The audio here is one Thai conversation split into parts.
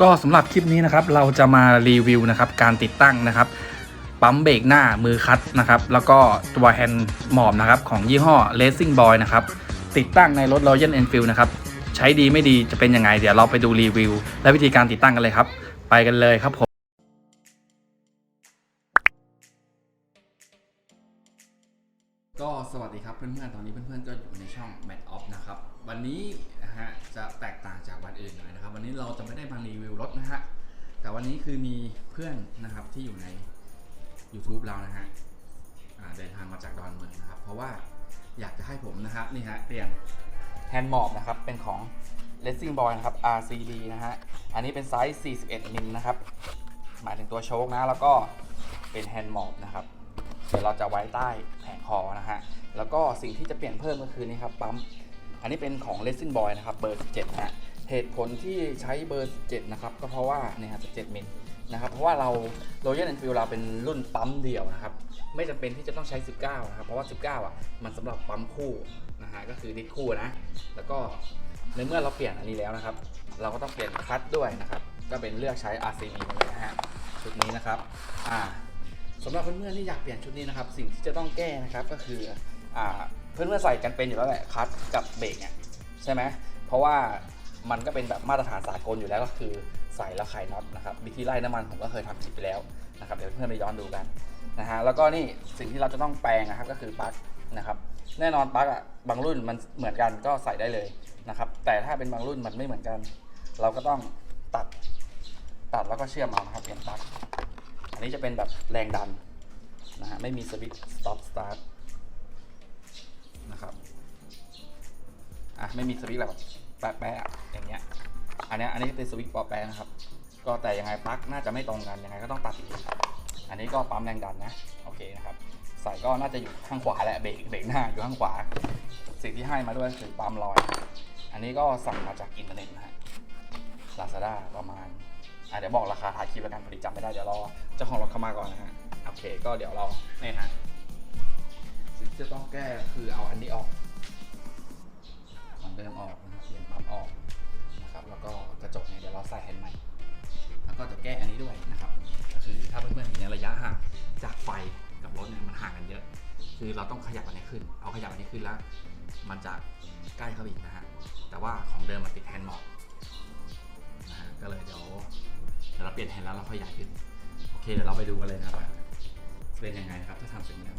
ก็สำหรับคลิปนี้นะครับเราจะมารีวิวนะครับการติดตั้งนะครับ ปั๊มเบรกหน้ามือคัดนะครับแล้วก็ตัวแฮนด์หมอบนะครับของยี่ห้อ Racing Boy นะครับติดตั้งในรถ Royal Enfield นะครับใช้ดีไม่ดีจะเป็นยังไง เดี๋ยวเราไปดูรีวิว และวิธีการติดตั้งกันเลยครับ ไปกันเลยครับผมก็สวัสดีครับเพื่อนๆ ตอนนี้เพื่อนๆ ก็อยู่ในช่อง Mad Off นะครับ วันนี้ จะแตกต่างจากวันอื่นหน่อยนะครับ วันนี้เราจะไม่ได้มารีวิวรถนะฮะแต่วันนี้คือมีเพื่อนนะครับที่อยู่ใน YouTube เรานะฮะเดินทางมาจากดอนเมืองนะครับ เพราะว่าอยากจะให้ผมนะครับนี่ฮะเปลี่ยนแฮนด์มอบนะครับเป็นของ Racing Boy นะครับ RCD นะฮะอันนี้เป็นไซส์ 41 มิลนะครับ หมายถึงตัวโชคนะ แล้วก็เป็นแฮนด์มอบนะครับเดี๋ยวเราจะไว้ใต้แผงคอนะฮะแล้วก็สิ่งที่จะเปลี่ยนเพิ่มก็คือนี่ครับปั๊ม อันนี้เป็นของ r e s i n Boy นะครับเบอร์ 17นะฮะเหตุผลที่ใช้เบอร์ 17 นะครับ ก็เพราะว่าเนี่ยฮะ17มิลนะครับ เพราะว่าเรา Royal Enfield เราเป็นรุ่นปั๊มเดี่ยวนะครับ ไม่จำเป็นที่จะต้องใช้ 19 นะครับ เพราะว่า 19 อะ มันสำหรับปั๊มคู่นะฮะ ก็คือดิสคู่นะ แล้วก็ในเมื่อเราเปลี่ยนอันนี้แล้วนะครับ เราก็ต้องเปลี่ยนคัตด้วยนะครับ ก็เป็นเลือกใช้ RCB เลยนะฮะ ชุดนี้นะครับ อ่าสำหรับเพื่อนๆที่อยากเปลี่ยนชุดนี้นะครับ สิ่งที่จะต้องแก้นะครับก็คือ อ่าเพื่อนๆใส่กันเป็นอยู่แล้วแหละคลัตช์กับเบรกเนี่ยใช่ไหมเพราะว่ามันก็เป็นแบบมาตรฐานสากลอยู่แล้วก็คือใส่แล้วไขน็อตนะครับวิธีไล่น้ำมันผมก็เคยทำคลิปไปแล้วนะครับเดี๋ยวเพื่อนไปย้อนดูกันนะฮะแล้วก็นี่สิ่งที่เราจะต้องแปลงนะครับก็คือปลั๊กนะครับแน่นอนปลั๊กอะบางรุ่นมันเหมือนกันก็ใส่ได้เลยนะครับแต่ถ้าเป็นบางรุ่นมันไม่เหมือนกัน เราก็ต้องตัดตัดแล้วก็เชื่อมเอานะครับเปลี่ยนปลั๊กอันนี้จะเป็นแบบแรงดันนะฮะไม่มีสวิตช์ stop start นะครับ ไม่มีสวิตช์แบบแปะๆอย่างเงี้ย อันนี้อันนี้เป็นสวิตช์ปอแปะนะครับ ก็แต่ยังไงปลั๊กน่าจะไม่ตรงกันยังไงก็ต้องตัดอีกอันนี้ก็ปั๊มแรงดันนะโอเคนะครับใส่ก็น่าจะอยู่ข้างขวาแหละเบรกเบรกหน้าอยู่ข้างขวา สิ่งที่ให้มาด้วยคือปั๊มลอย อันนี้ก็สั่งมาจากอินเทอร์เน็ตนะฮะ Lazada ประมาณอะเดี๋ยวบอกราคาท้ายคลิปแล้วกันพอดีจำไม่ได้เดี๋ยวรอเจ้าของรถเข้ามาก่อนนะฮะโอเค ก็เดี๋ยวเราเนี่ยฮะสิ่งที่จะต้องแก้คือเอาอันนี้ออก ขึ้น เอาขยับอันนี้ขึ้นแล้ว มันจะใกล้เข้าไปอีกนะฮะ แต่ว่าของเดิมมันติดแฮนด์หมอกนะฮะ ก็เลยเดี๋ยวเดี๋ยวเราเปลี่ยนแฮนด์แล้วเราค่อยย้ายขึ้น โอเค เดี๋ยวเราไปดูกันเลยนะครับเป็นยังไงนะครับถ้าทำเสร็จแล้ว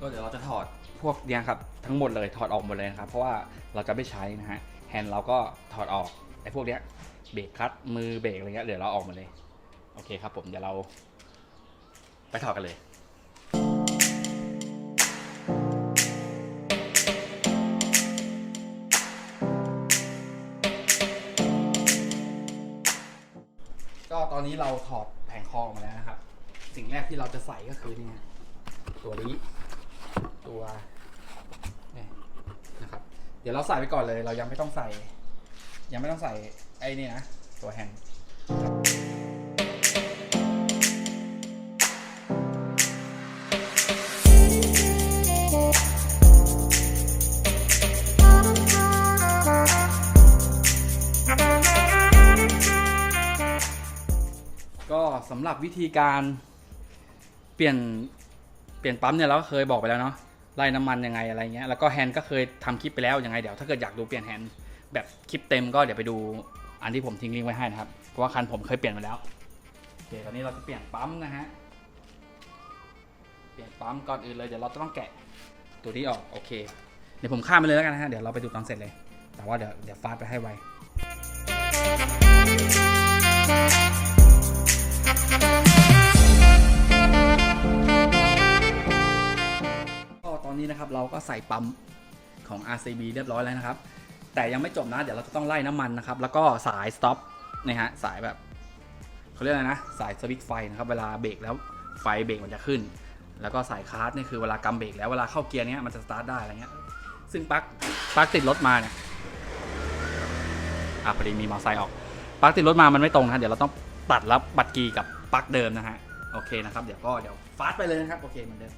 ก็เดี๋ยวเราจะถอดพวกเนี้ยครับทั้งหมดเลยถอดออกหมดเลยนะครับ เพราะว่าเราจะไม่ใช้นะฮะแฮนด์เราก็ถอดออกไอ้พวกเนี้ยเบรกคัตมือเบรกอะไรเงี้ยเดี๋ยวเราออกหมดเลย โอเคครับผมเดี๋ยวเราไปถอดกันเลย ตอนนี้เราถอดแผงคอออกมาแล้วนะครับ สิ่งแรกที่เราจะใส่ก็คือเนี่ยตัวนี้ตัวเนี่ยนะครับ เดี๋ยวเราใส่ไปก่อนเลย เรายังไม่ต้องใส่ ยังไม่ต้องใส่ไอ้นี่นะตัวแฮนด์ สำหรับวิธีการเปลี่ยนเปลี่ยนปั๊มเนี่ยเราก็เคยบอกไปแล้วเนาะไล่น้ำมันยังไงอะไรเงี้ยแล้วก็แฮนด์ก็เคยทำคลิปไปแล้วยังไงเดี๋ยวถ้าเกิดอยากดูเปลี่ยนแฮนด์แบบคลิปเต็มก็เดี๋ยวไปดูอันที่ผมทิ้งลิงก์ไว้ให้นะครับเพราะว่าคันผมเคยเปลี่ยนมาแล้วโอเคตอนนี้เราจะเปลี่ยนปั๊มนะฮะเปลี่ยนปั๊มก่อนอื่นเลยเดี๋ยวเราต้องแกะตัวนี้ออกโอเคเดี๋ยวผมข้ามไปเลยแล้วกันนะฮะเดี๋ยวเราไปดูตอนเสร็จเลย แต่ว่าเดี๋ยวเดี๋ยวฟาดไปให้ไว นะครับ เราก็ใส่ปั๊มของ RCB เรียบร้อยแล้วนะครับ แต่ยังไม่จบนะ เดี๋ยวเราจะต้องไล่น้ำมันนะครับ แล้วก็สายสต็อปนะฮะ สายแบบเขาเรียกอะไรนะ สายสวิตช์ไฟนะครับ เวลาเบรกแล้วไฟเบรกมันจะขึ้น แล้วก็สายคาร์ดนี่คือเวลากำเบรกแล้วเวลาเข้าเกียร์เนี้ยมันจะสตาร์ทได้อะไรเงี้ย ซึ่งปลั๊กปลั๊กติดรถมาเนี่ย อะพอดีมีมอเตอร์ไซค์ออก ปลั๊กติดรถมามันไม่ตรงนะ เดี๋ยวเราต้องตัดรับบัตรกีกับปลั๊กเดิมนะฮะ โอเคนะครับ เดี๋ยวก็เดี๋ยวฟาสไปเลยนะครับ โอเคเหมือนเดิม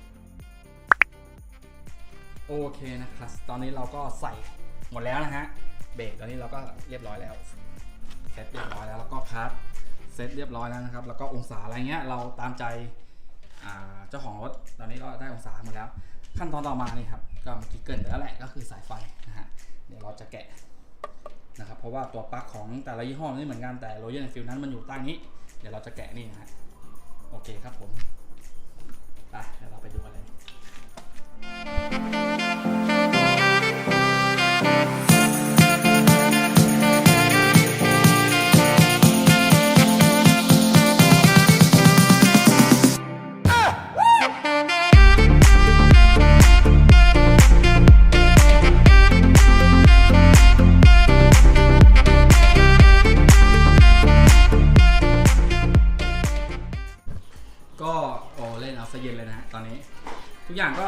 โอเคนะครับ ตอนนี้เราก็ใส่หมดแล้วนะฮะ เบรกตอนนี้เราก็เรียบร้อยแล้ว เซตเรียบร้อยแล้วแล้วก็คัสเซตเรียบร้อยแล้วนะครับ แล้วก็องศาอะไรเงี้ยเราตามใจเจ้าของรถ ตอนนี้ก็ได้องศาหมดแล้ว ขั้นตอนต่อมานี่ครับ ก็เมื่อกี้เกินไปแล้วแหละ ก็คือสายไฟนะฮะ เดี๋ยวเราจะแกะนะครับ เพราะว่าตัวปลั๊กของแต่ละยี่ห้อไม่เหมือนกัน แต่โรเยัลฟิลนั้นมันอยู่ใต้นี้ เดี๋ยวเราจะแกะนี่นะฮะ โอเคครับผม ไป เดี๋ยวเราไปดูกันเลย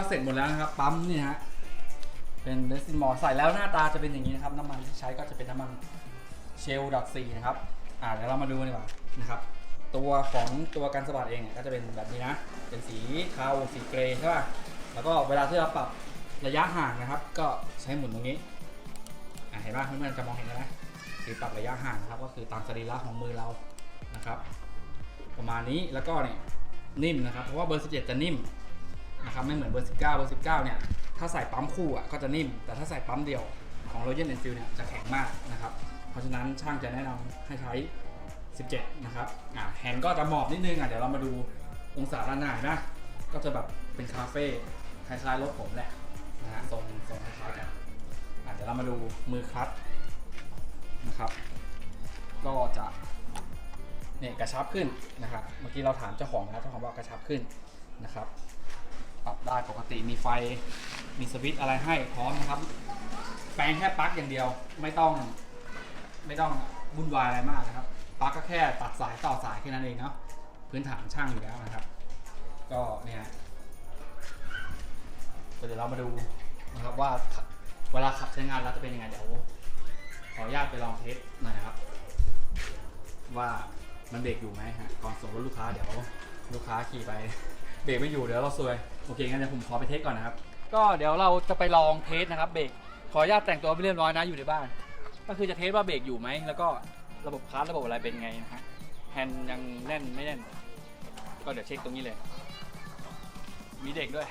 เสร็จหมดแล้วนะครับ ปั๊มนี่ฮะ เป็นเดซินมอใส่แล้วหน้าตาจะเป็นอย่างนี้นะครับ น้ำมันที่ใช้ก็จะเป็นน้ำมันเชลดอทซีนะครับ อ่าเดี๋ยวเรามาดูกันดีกว่านะครับ ตัวของตัวกันสะบัดเองเนี่ยก็จะเป็นแบบนี้นะ เป็นสีเทาสีเกรย์ใช่ป่ะ แล้วก็เวลาที่เราปรับระยะห่างนะครับ ก็ใช้หมุนตรงนี้ อ่าเห็นป่ะเพื่อนๆจะมองเห็นไหมคือปรับระยะห่างนะครับ ก็คือตามสรีระของมือเรานะครับ ประมาณนี้แล้วก็เนี่ยนิ่มนะครับ เพราะว่าเบอร์ 17 จะนิ่ม นะครับไม่เหมือนเบอร์19 เบอร์19เนี่ยถ้าใส่ปั๊มคู่อะก็จะนิ่ม แต่ถ้าใส่ปั๊มเดียวของ Royal Enfield เนี่ยจะแข็งมากนะครับ เพราะฉะนั้นช่างจะแนะนำให้ใช้ 17 นะครับอ่าแฮนด์ก็จะหมอบนิดนึงอะเดี๋ยวเรามาดูองศาด้านหน้านะ ก็จะแบบเป็นคาเฟ่คล้ายๆรถผมแหละนะฮะทรงทรงคล้ายๆกันอะเดี๋ยวเรามาดูมือคลัตช์นะครับ ก็จะเนี่ยกระชับขึ้นนะครับ เมื่อกี้เราถามเจ้าของแล้วเจ้าของบอกกระชับขึ้นนะครับ ปรับได้ปกติมีไฟมีสวิตช์อะไรให้พร้อมนะครับ แปลงแค่ปลั๊กอย่างเดียวไม่ต้อง ไม่ต้องวุ่นวายอะไรมากนะครับปลั๊กก็แค่ตัดสายต่อสายแค่นั้นเองเนาะพื้นฐานช่างอยู่แล้วนะครับ ก็เนี่ยเดี๋ยวเรามาดูนะครับว่าเวลาขับใช้งานแล้วจะเป็นยังไงเดี๋ยวขออนุญาตไปลองเทสหน่อยนะครับ ว่ามันเบรกอยู่ไหมฮะก่อนส่งรถลูกค้าเดี๋ยวลูกค้าขี่ไป เบรกไม่อยู่เดี๋ยวเราซวยโอเคงั้นเดี๋ยวผมขอไปเทสก่อนนะครับ ก็เดี๋ยวเราจะไปลองเทสนะครับเบรกขออนุญาตแต่งตัวไปเรียบร้อยนะอยู่ในบ้าน ก็คือจะเทสว่าเบรกอยู่ไหมแล้วก็ระบบคลัตช์ระบบอะไรเป็นไงนะฮะแฮนด์ยังแน่นไม่แน่น ก็เดี๋ยวเช็คตรงนี้เลย มีเด็กด้วย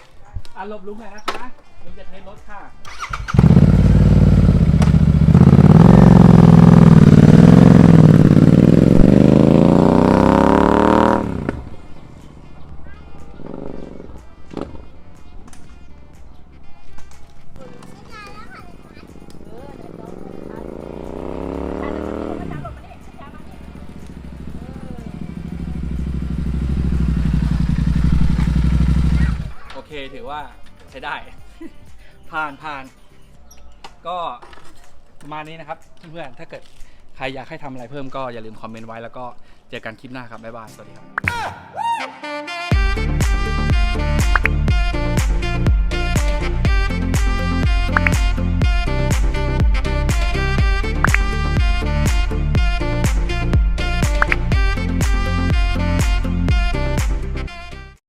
อะหลบลุงหน่อยนะคะลุงจะเทสรถค่ะ ถือว่าใช้ได้ ผ่านผ่าน ก็ประมาณนี้นะครับเพื่อนๆถ้าเกิดใครอยากให้ทำอะไรเพิ่มก็อย่าลืมคอมเมนต์ไว้แล้วก็เจอกันคลิปหน้าครับบ๊ายบายสวัสดีครับ